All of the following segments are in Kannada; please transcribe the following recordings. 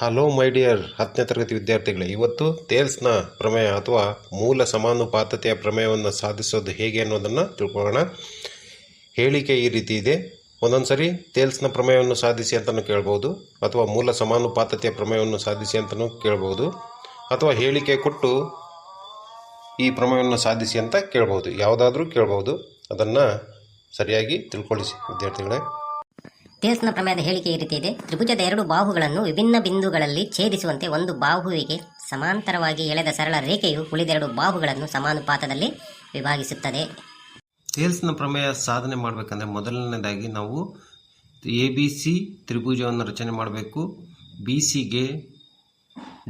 ಹಲೋ ಮೈ ಡಿಯರ್ ಹತ್ತನೇ ತರಗತಿ ವಿದ್ಯಾರ್ಥಿಗಳೇ, ಇವತ್ತು ತೇಲ್ಸ್ನ ಪ್ರಮೇಯ ಅಥವಾ ಮೂಲ ಸಮಾನುಪಾತತೆಯ ಪ್ರಮೇಯವನ್ನು ಸಾಧಿಸೋದು ಹೇಗೆ ಅನ್ನೋದನ್ನು ತಿಳ್ಕೊಳ್ಳೋಣ. ಹೇಳಿಕೆ ಈ ರೀತಿ ಇದೆ. ಒಂದೊಂದು ಸರಿ ತೇಲ್ಸ್ನ ಪ್ರಮೇಯವನ್ನು ಸಾಧಿಸಿ ಅಂತಲೂ ಕೇಳ್ಬೋದು, ಅಥವಾ ಮೂಲ ಸಮಾನುಪಾತತೆಯ ಪ್ರಮೇಯವನ್ನು ಸಾಧಿಸಿ ಅಂತಲೂ ಕೇಳ್ಬೋದು, ಅಥವಾ ಹೇಳಿಕೆ ಕೊಟ್ಟು ಈ ಪ್ರಮೇಯವನ್ನು ಸಾಧಿಸಿ ಅಂತ ಕೇಳ್ಬೋದು, ಯಾವುದಾದ್ರೂ ಕೇಳ್ಬೋದು. ಅದನ್ನು ಸರಿಯಾಗಿ ತಿಳ್ಕೊಳ್ಳಿಸಿ ವಿದ್ಯಾರ್ಥಿಗಳೇ. ತೇಲ್ಸ್ನ ಪ್ರಮೇಯದ ಹೇಳಿಕೆ ಈ ರೀತಿ ಇದೆ. ತ್ರಿಭುಜದ ಎರಡು ಬಾಹುಗಳನ್ನು ವಿಭಿನ್ನ ಬಿಂದುಗಳಲ್ಲಿ ಛೇದಿಸುವಂತೆ ಒಂದು ಬಾಹುವಿಗೆ ಸಮಾಂತರವಾಗಿ ಎಳೆದ ಸರಳ ರೇಖೆಯು ಉಳಿದೆರಡು ಬಾಹುಗಳನ್ನು ಸಮಾನುಪಾತದಲ್ಲಿ ವಿಭಾಗಿಸುತ್ತದೆ. ತೇಲ್ಸ್ನ ಪ್ರಮೇಯ ಸಾಧನೆ ಮಾಡಬೇಕಂದ್ರೆ ಮೊದಲನೇದಾಗಿ ನಾವು ಎ ಬಿ ಸಿ ತ್ರಿಭುಜವನ್ನು ರಚನೆ ಮಾಡಬೇಕು. ಬಿ ಸಿಗೆ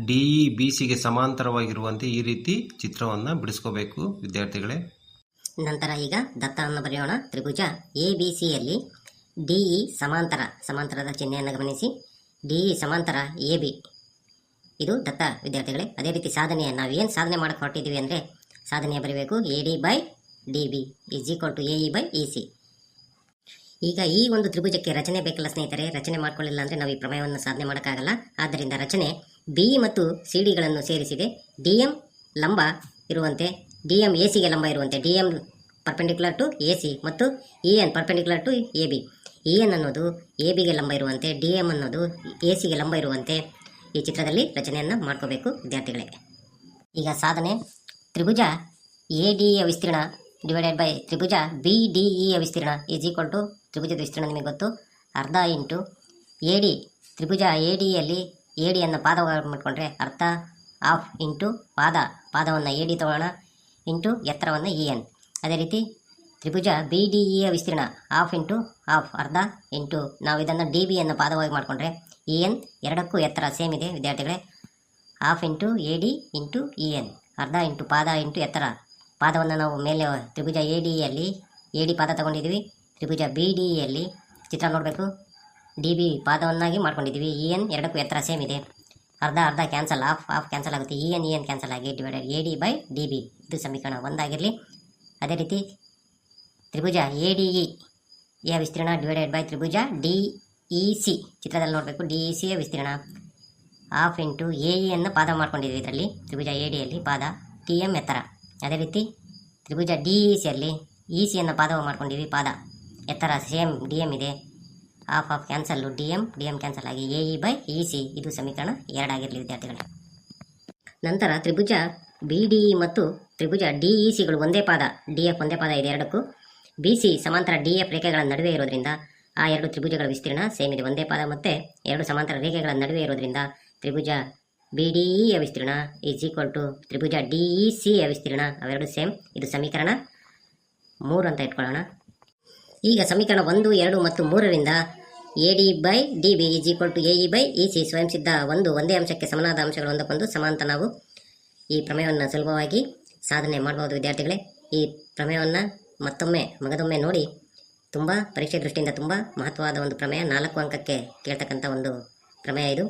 ಡಿ ಇ ಬಿ ಸಿಗೆ ಸಮಾಂತರವಾಗಿರುವಂತೆ ಈ ರೀತಿ ಚಿತ್ರವನ್ನು ಬಿಡಿಸ್ಕೋಬೇಕು ವಿದ್ಯಾರ್ಥಿಗಳೇ. ನಂತರ ಈಗ ದತ್ತವನ್ನು ಬರೆಯೋಣ. ತ್ರಿಭುಜ ಎ ಬಿ ಸಿಯಲ್ಲಿ ಡಿ ಇ ಸಮಾಂತರ, ಸಮಾಂತರದ ಚಿಹ್ನೆಯನ್ನು ಗಮನಿಸಿ. ಡಿ ಇ ಸಮಾಂತರ, ಎ, ಬಿ. ಇದು ದತ್ತ ವಿದ್ಯಾರ್ಥಿಗಳೇ. ಅದೇ ರೀತಿ ಸಾಧನೆಯ ನಾವು ಏನು ಸಾಧನೆ ಮಾಡಕ್ಕೆ ಹೊರಟಿದ್ದೀವಿ ಅಂದರೆ ಸಾಧನೆಯ ಬರೀಬೇಕು. A, D by D, B is equal to A, E by E, C. ಈಗ ಈ ಒಂದು ತ್ರಿಭುಜಕ್ಕೆ ರಚನೆ ಬೇಕಲ್ಲ ಸ್ನೇಹಿತರೆ. ರಚನೆ ಮಾಡ್ಕೊಳ್ಳಿಲ್ಲ ಅಂದರೆ ನಾವು ಈ ಪ್ರಮೇಯವನ್ನು ಸಾಧನೆ ಮಾಡೋಕ್ಕಾಗಲ್ಲ. ಆದ್ದರಿಂದ ರಚನೆ ಬಿ ಮತ್ತು ಸಿ ಡಿಗಳನ್ನು ಸೇರಿಸಿದೆ. ಡಿ, ಎಂ ಲಂಬ ಇರುವಂತೆ, ಡಿ, ಎಂ, ಎ ಸಿಗೆ ಲಂಬ ಇರುವಂತೆ, D, M perpendicular to A, C ಮತ್ತು E N perpendicular to A, B. E N ಅನ್ನೋದು ಎ ಬಿಗೆ ಲಂಬ ಇರುವಂತೆ, ಡಿ ಎಂ ಅನ್ನೋದು ಎ ಸಿಗೆ ಲಂಬ ಇರುವಂತೆ ಈ ಚಿತ್ರದಲ್ಲಿ ರಚನೆಯನ್ನು ಮಾಡ್ಕೋಬೇಕು ವಿದ್ಯಾರ್ಥಿಗಳೇ. ಈಗ ಸಾಧನೆ. ತ್ರಿಭುಜ ಎ ಡಿ ಯ ವಿಸ್ತೀರ್ಣ ಡಿವೈಡೆಡ್ ಬೈ ತ್ರಿಭುಜ ಬಿ ಡಿ ಇ ಯ ವಿಸ್ತೀರ್ಣ ಈಸ್ ಈಕ್ವಲ್ ಟು ತ್ರಿಭುಜದ ವಿಸ್ತೀರ್ಣ ನಿಮಗೆ ಗೊತ್ತು. ಅರ್ಧ ಇಂಟು ಎ ಡಿ. ತ್ರಿಭುಜ ಎ ಡಿಯಲ್ಲಿ ಎ ಡಿಯನ್ನು ಪಾದ ಮಾಡಿಕೊಂಡ್ರೆ ಅರ್ಧ ಆಫ್ ಇಂಟು ಪಾದ. ಪಾದವನ್ನು ಎ ಡಿ ತಗೊಳ್ಳೋಣ. ಇಂಟು ಎತ್ತರವನ್ನು ಇ ಎನ್. ಅದೇ ರೀತಿ ತ್ರಿಭುಜ ಬಿ ಡಿ ಇಯ ವಿಸ್ತೀರ್ಣ ಹಾಫ್ ಇಂಟು ಹಾಫ್ ಅರ್ಧ ಇಂಟು ನಾವು ಇದನ್ನು ಡಿ ಬಿಯನ್ನು ಪಾದವಾಗಿ ಮಾಡಿಕೊಂಡ್ರೆ ಇ ಎನ್ ಎರಡಕ್ಕೂ ಎತ್ತರ ಸೇಮ್ ಇದೆ, ವಿದ್ಯಾರ್ಥಿಗಳೇ. Half into A D into E N, ಅರ್ಧ ಇಂಟು ಪಾದ ಇಂಟು ಎತ್ತರ. ಪಾದವನ್ನು ನಾವು ಮೇಲೆ ತ್ರಿಭುಜ ಎ ಡಿ ಯಲ್ಲಿ ಎ ಡಿ ಪಾದ ತಗೊಂಡಿದ್ದೀವಿ. ತ್ರಿಭುಜ ಬಿ ಡಿ ಯಲ್ಲಿ ಚಿತ್ರ ನೋಡಬೇಕು. ಡಿ ಬಿ ಪಾದವನ್ನಾಗಿ ಮಾಡ್ಕೊಂಡಿದ್ದೀವಿ. ಇ ಎನ್ ಎರಡಕ್ಕೂ ಎತ್ತರ ಸೇಮ್ ಇದೆ. ಅರ್ಧ ಅರ್ಧ ಕ್ಯಾನ್ಸಲ್ ಆಫ್ ಆಫ್ ಕ್ಯಾನ್ಸಲ್ ಆಗುತ್ತೆ. E N E N cancel ಆಗಿ divided A D by D B ಇದು ಸಮೀಕರಣ ಒಂದಾಗಿರಲಿ. ಅದೇ ರೀತಿ ತ್ರಿಭುಜ, ಎ ಡಿ ಇ. ಎ ವಿಸ್ತೀರ್ಣ ಡಿವೈಡೆಡ್ ಬೈ ತ್ರಿಭುಜ, ಡಿ ಇ ಸಿ. ಚಿತ್ರದಲ್ಲಿ ನೋಡಬೇಕು, ಡಿ ಇ ಎ ವಿಸ್ತೀರ್ಣ. ಹಾಫ್ ಇಂಟು ಎ ಇಯನ್ನು ಪಾದ ಮಾಡ್ಕೊಂಡಿದ್ವಿ ಇದರಲ್ಲಿ. ತ್ರಿಭುಜ, ಎ ಡಿಯಲ್ಲಿ ಪಾದ, ಟಿ ಎಂ ಎತ್ತರ. ಅದೇ ರೀತಿ ತ್ರಿಭುಜ, ಡಿ ಇ ಸಿಯಲ್ಲಿ ಇ ಸಿಯನ್ನು ಪಾದವ ಮಾಡ್ಕೊಂಡಿವಿ ಪಾದ. ಎತ್ತರ ಸೇಮ್ ಡಿ ಎಂ ಇದೆ. Half half cancel D M D M cancel ಆಗಿ A E by E C. ಇದು ಸಮೀಕರಣ ಎರಡಾಗಿರಲಿ ವಿದ್ಯಾರ್ಥಿಗಳೇ. ನಂತರ ತ್ರಿಭುಜ, ಬಿ ಡಿ ಇ ಮತ್ತು ತ್ರಿಭುಜ, ಡಿ ಇ ಸಿಗಳು ಒಂದೇ ಪಾದ. ಡಿ ಎಫ್ ಒಂದೇ ಪಾದ ಇದೆ ಎರಡಕ್ಕೂ. ಬಿ ಸಿ ಸಮಾಂತರ ಡಿ ಎಫ್ ರೇಖೆಗಳ ನಡುವೆ ಇರೋದ್ರಿಂದ ಆ ಎರಡು ತ್ರಿಭುಜಗಳ ವಿಸ್ತೀರ್ಣ ಸೇಮ್ ಇದೆ. ಒಂದೇ ಪಾದ ಮತ್ತು ಎರಡು ಸಮಾಂತರ ರೇಖೆಗಳ ನಡುವೆ ಇರೋದ್ರಿಂದ ತ್ರಿಭುಜ ಬಿ ಡಿ ಇ ಯ ವಿಸ್ತೀರ್ಣ ಈಸ್ ಈಕ್ವಲ್ ಟು ತ್ರಿಭುಜ ಡಿ ಇ ಸಿ ಯ ವಿಸ್ತೀರ್ಣ. ಅವೆರಡು ಸೇಮ್. ಇದು ಸಮೀಕರಣ ಮೂರು ಅಂತ ಇಟ್ಕೊಳ್ಳೋಣ. ಈಗ ಸಮೀಕರಣ ಒಂದು, ಎರಡು ಮತ್ತು ಮೂರರಿಂದ A D by D B is equal to A E by E C ಸ್ವಯಂ ಸಿದ್ಧ ಒಂದು ಒಂದೇ ಅಂಶಕ್ಕೆ ಸಮನಾದ ಅಂಶಗಳು ಒಂದಕ್ಕೊಂದು ಸಮಾಂತ ನಾವು ಈ ಪ್ರಮೇಯವನ್ನು ಸುಲಭವಾಗಿ ಸಾಧನೆ ಮಾಡಬಹುದು ವಿದ್ಯಾರ್ಥಿಗಳೇ. ಈ ಪ್ರಮೇಯವನ್ನು ಮತ್ತೊಮ್ಮೆ ಮಗದೊಮ್ಮೆ ನೋಡಿ ತುಂಬ ಪರೀಕ್ಷೆ ದೃಷ್ಟಿಯಿಂದ ತುಂಬ ಮಹತ್ವವಾದ ಒಂದು ಪ್ರಮೇಯ, ನಾಲ್ಕು ಅಂಕಕ್ಕೆ ಕೇಳ್ತಕ್ಕಂಥ ಒಂದು ಪ್ರಮೇಯ ಇದು.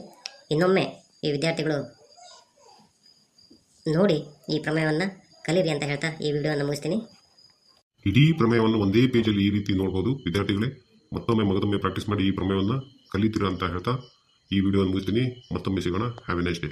ಇನ್ನೊಮ್ಮೆ ಈ ವಿದ್ಯಾರ್ಥಿಗಳು ನೋಡಿ ಈ ಪ್ರಮೇಯವನ್ನು ಕಲೀರಿ ಅಂತ ಹೇಳ್ತಾ ಈ ವಿಡಿಯೋವನ್ನು ಮುಗಿಸ್ತೀನಿ. ಇಡೀ ಪ್ರಮೇಯವನ್ನು ಒಂದೇ ಪೇಜಲ್ಲಿ ಈ ರೀತಿ ನೋಡ್ಬೋದು ವಿದ್ಯಾರ್ಥಿಗಳೇ. ಮತ್ತೊಮ್ಮೆ ಮಗದೊಮ್ಮೆ ಪ್ರಾಕ್ಟೀಸ್ ಮಾಡಿ ಈ ಪ್ರಮೇಯವನ್ನು ಕಲಿತೀರಾ ಅಂತ ಹೇಳ್ತಾ ಈ ವಿಡಿಯೋವನ್ನು ಮುಗಿಸ್ತೀನಿ. ಮತ್ತೊಮ್ಮೆ ಸಿಗೋಣ. Have A nice day